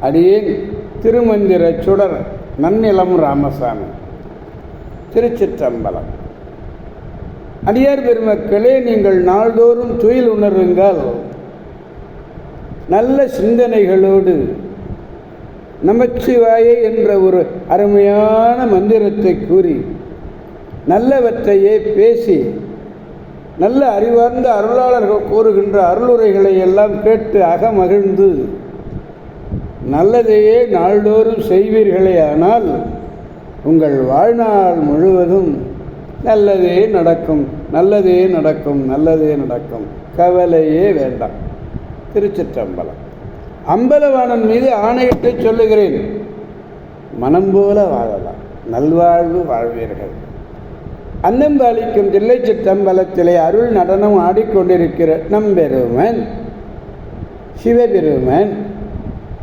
அடியேன் திருமந்திர சுடர் நன்னிலம் ராமசாமி. திருச்சிற்றம்பலம். அடியார் பெருமக்களே நீங்கள் நாள்தோறும் துயில் உணருங்கள். நல்ல சிந்தனைகளோடு நமச்சிவாயே என்ற ஒரு அருமையான மந்திரத்தை கூறி நல்லவற்றையே பேசி நல்ல அறிவார்ந்த அருளாளர்கள் கூறுகின்ற அருளுரைகளை எல்லாம் கேட்டு அகமகிழ்ந்து நல்லதையே நாள்தோறும் செய்வீர்களே ஆனால் உங்கள் வாழ்நாள் முழுவதும் நல்லதே நடக்கும் நல்லதே நடக்கும் நல்லதே நடக்கும். கவலையே வேண்டாம். திருச்சிற்றம்பலம். அம்பலவாணன் மீது ஆணையிட்டு சொல்லுகிறேன். மனம் போல வாழலாம். நல்வாழ்வு வாழ்வீர்கள். அன்னம்பாளிக்கும் தில்லை சிற்றம்பலத்திலே அருள் நடனம் ஆடிக்கொண்டிருக்கிற நம்பெருமன் சிவபெருமன்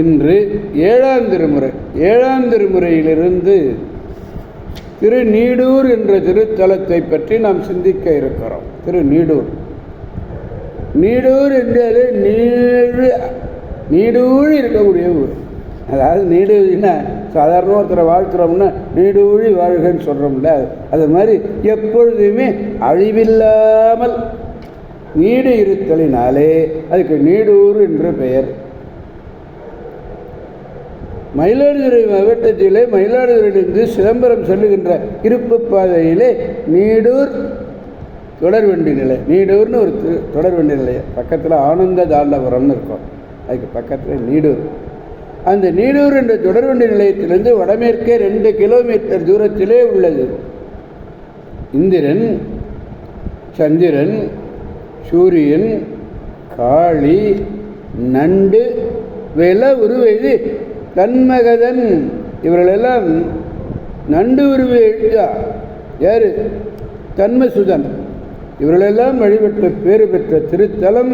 இன்று ஏழாம் திருமுறை. ஏழாம் திருமுறையிலிருந்து திரு நீடூர் என்ற திருத்தலத்தை பற்றி நாம் சிந்திக்க இருக்கிறோம். திரு நீடூர் நீடூர் என்றாலே நீடு நீடூழி இருக்கக்கூடிய ஊர். அதாவது நீடூழின்னா சாதாரண ஒருத்தரை வாழ்க்கிறோம்னா நீடூழி வாழ்கன்னு சொல்கிறோம்ல அது மாதிரி எப்பொழுதுமே அழிவில்லாமல் நீடு இருத்தலினாலே அதுக்கு நீடூர் என்று பெயர். மயிலாடுதுறை மாவட்டத்திலே மயிலாடுதுறையிலிருந்து சிதம்பரம் செல்லுகின்ற இருப்பு பாதையிலே நீடூர் தொடர்வண்டி நிலை நீடூர்னு ஒரு திரு தொடர்வண்டி நிலையம். பக்கத்தில் ஆனந்த தாண்டபுரம்னு இருக்கும். அதுக்கு பக்கத்தில் நீடூர். அந்த நீடூர் என்ற தொடர்வண்டி நிலையத்திலிருந்து வடமேற்கே ரெண்டு கிலோமீட்டர் தூரத்திலே உள்ளது. இந்திரன் சந்திரன் சூரியன் காளி நண்டு வெல உருவெழுதி கண்மகதன் இவர்களெல்லாம் நண்டு உருவை எழுத்தா? யாரு? தன்மசுதன் இவர்களெல்லாம் வழிபட்ட பேறு பெற்ற திருத்தலம்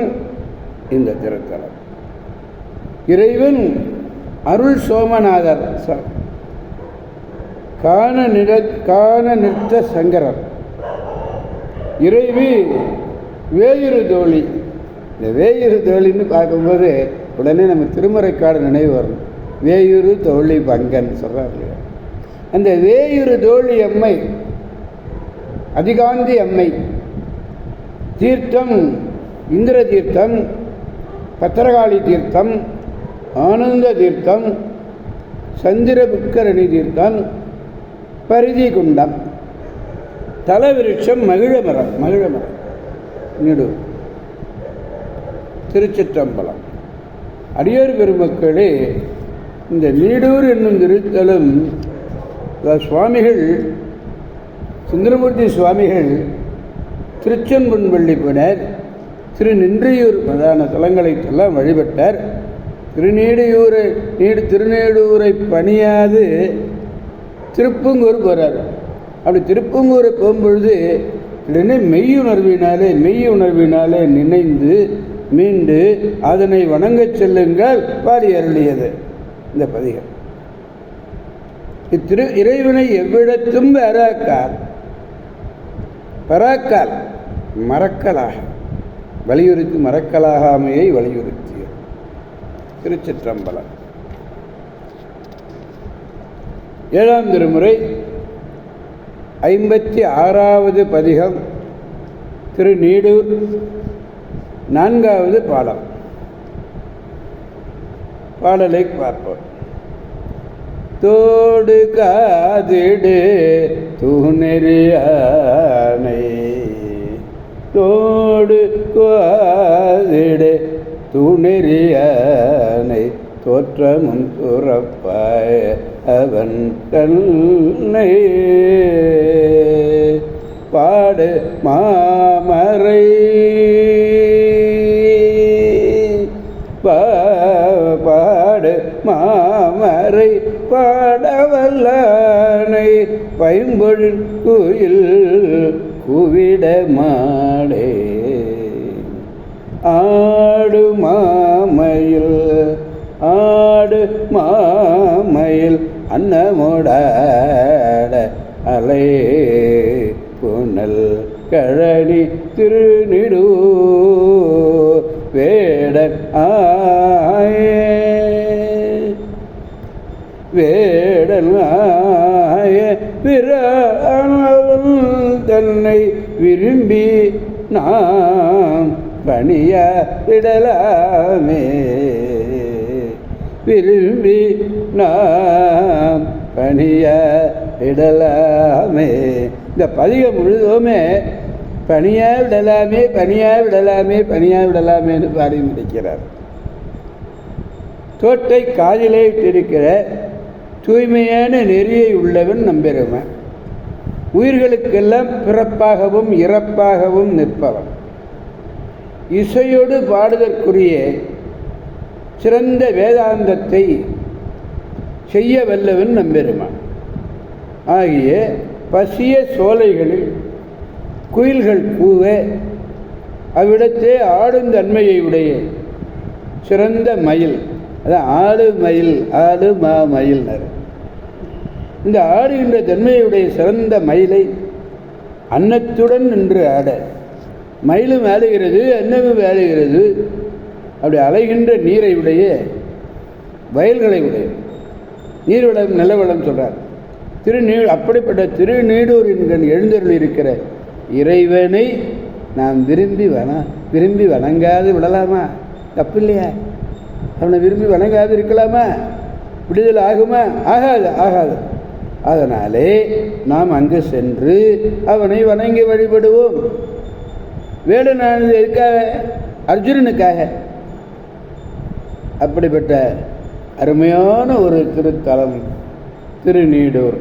இந்த திருத்தலம். இறைவன் அருள் சோமநாதர் காண கான நிற கான நிற்ற சங்கரர். இறைவி வேயிறு தோழி. இந்த வேயிறு தோழின்னு பார்க்கும்போது உடனே நம்ம திருமறைக்காடு நினைவு வரும். வேயுறு தோழி பங்கன் சொல்கிறார் அந்த வேயுறு தோழி அம்மை அதிகாந்தி அம்மை தீர்த்தம் இந்திர தீர்த்தம் பத்திரகாளி தீர்த்தம் ஆனந்த தீர்த்தம் சந்திரபுக்கரணி தீர்த்தம் பரிதி குண்டம் தலவிருட்சம் மகிழமரம் மகிழமரம் நீடு திருச்சிற்றம்பலம். அடியார் பெருமக்களே இந்த நீடூர் என்னும் திருத்தலம் சுவாமிகள் சுந்தரமூர்த்தி சுவாமிகள் திருச்செம்பொன்பள்ளி போனார் திரு நின்றியூர் பிரதான தலங்களைக்கெல்லாம் வழிபட்டார். திருநீடியூரை நீடு திருநீடூரை பணியாது திருப்பங்கூர் போகிறார் அப்படி திருப்பங்கூரை போகும்பொழுது உடனே மெய்யுணர்வினாலே மெய்யுணர்வினாலே நினைந்து மீண்டு அதனை வணங்கச் செல்லுங்கள் பாரி அருளியது. இந்த பதிகம். இத்திரு இறைவனை எவ்விடத்தும் பெறாக்கால் பெறாக்கால் மறக்கலாக வலியுறுத்தி மறக்கலாகாமையை வலியுறுத்திய திருச்சிற்றம்பலம். ஏழாம் திருமுறை ஐம்பத்தி ஆறாவது பதிகம் திரு நீடூர் நான்காவது பாடம். பாடலை பார்ப்போம். தோடு காதிடு தூணெறியானை தோடு காதிடு துணெறியானை தோற்றமும் துறப்பாய அவன் தன்னை பாடு மாமரை. மாமரை பாடவல்லானை பைம்பொழில் குயில் குவிட மாடே. ஆடு மாமயில் ஆடு மாமயில் அன்னமோடாட அலை புனல் கழனி திருநிடு வேட ஆ வேடனாய பிறவன் தன்னை விரும்பி நாம் பணிய விடலாமே விரும்பி நாம் பணிய விடலாமே இந்த பதிகம் முழுதுமே பணியா விடலாமே பணியா விடலாமே பணியா விடலாமேன்னு பாடி முடிக்கிறார். தோட்டை காதிலே இட்டிருக்கிற தூய்மையான நெறியை உள்ளவன் நம்பெருமன் உயிர்களுக்கெல்லாம் பிறப்பாகவும் இறப்பாகவும் நிற்பவன். இசையோடு பாடுதற்குரிய சிறந்த வேதாந்தத்தை செய்ய வல்லவன் நம்பெருமான். ஆகிய பசிய சோலைகளில் குயில்கள் பூவ அவ்விடத்தே ஆடும் தன்மையை உடைய சிறந்த மயில். அதான் ஆடு மயில் ஆடு மா மயில்னர். இந்த ஆடுகின்ற தன்மையுடைய சிறந்த மயிலை அன்னத்துடன் நின்று ஆட. மயிலும் வேலைகிறது அன்னமும் வேலைகிறது அப்படி அலைகின்ற நீரை உடைய வயல்களை உடைய. நீர்வளம் நிலவளம் சொல்கிறார் திருநீ அப்படிப்பட்ட திருநீடூர் என்கிற எழுந்தருள் இருக்கிற இறைவனை நாம் விரும்பி வன விரும்பி வணங்காது விடலாமா? தப்பு இல்லையா அவனை விரும்பி வணங்காது இருக்கலாமா? விடுதல் ஆகுமா? ஆகாது ஆகாது. அதனாலே நாம் அங்கு சென்று அவனை வணங்கி வழிபடுவோம். வேடனானது எதுக்காக? அர்ஜுனனுக்காக. அப்படிப்பட்ட அருமையான ஒரு திருத்தலம் திருநீடூர்.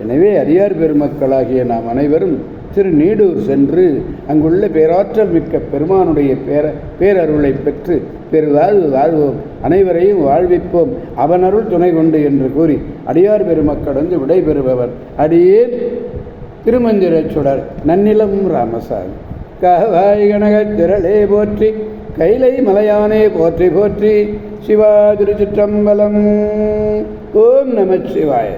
எனவே அரியார் பெருமக்களாகிய நாம் அனைவரும் திருநீடூர் சென்று அங்குள்ள பேராற்றல் மிக்க பெருமானுடைய பேர பேரருளை பெற்று பெருவாழ்வு வாழ்வோம். அனைவரையும் வாழ்விப்போம். அவனருள் துணை கொண்டு என்று கூறி அடியார் பெருமக்கள் வந்து விடைபெறுபவர் அடியேன் திருமந்திரச் சுடர் நன்னிலம் ராமசாமி. கவாய் கனகத் திரளே போற்றி கைலை மலையானே போற்றி போற்றி சிவா திருச்சிற்றம்பலம். ஓம் நமச்சிவாய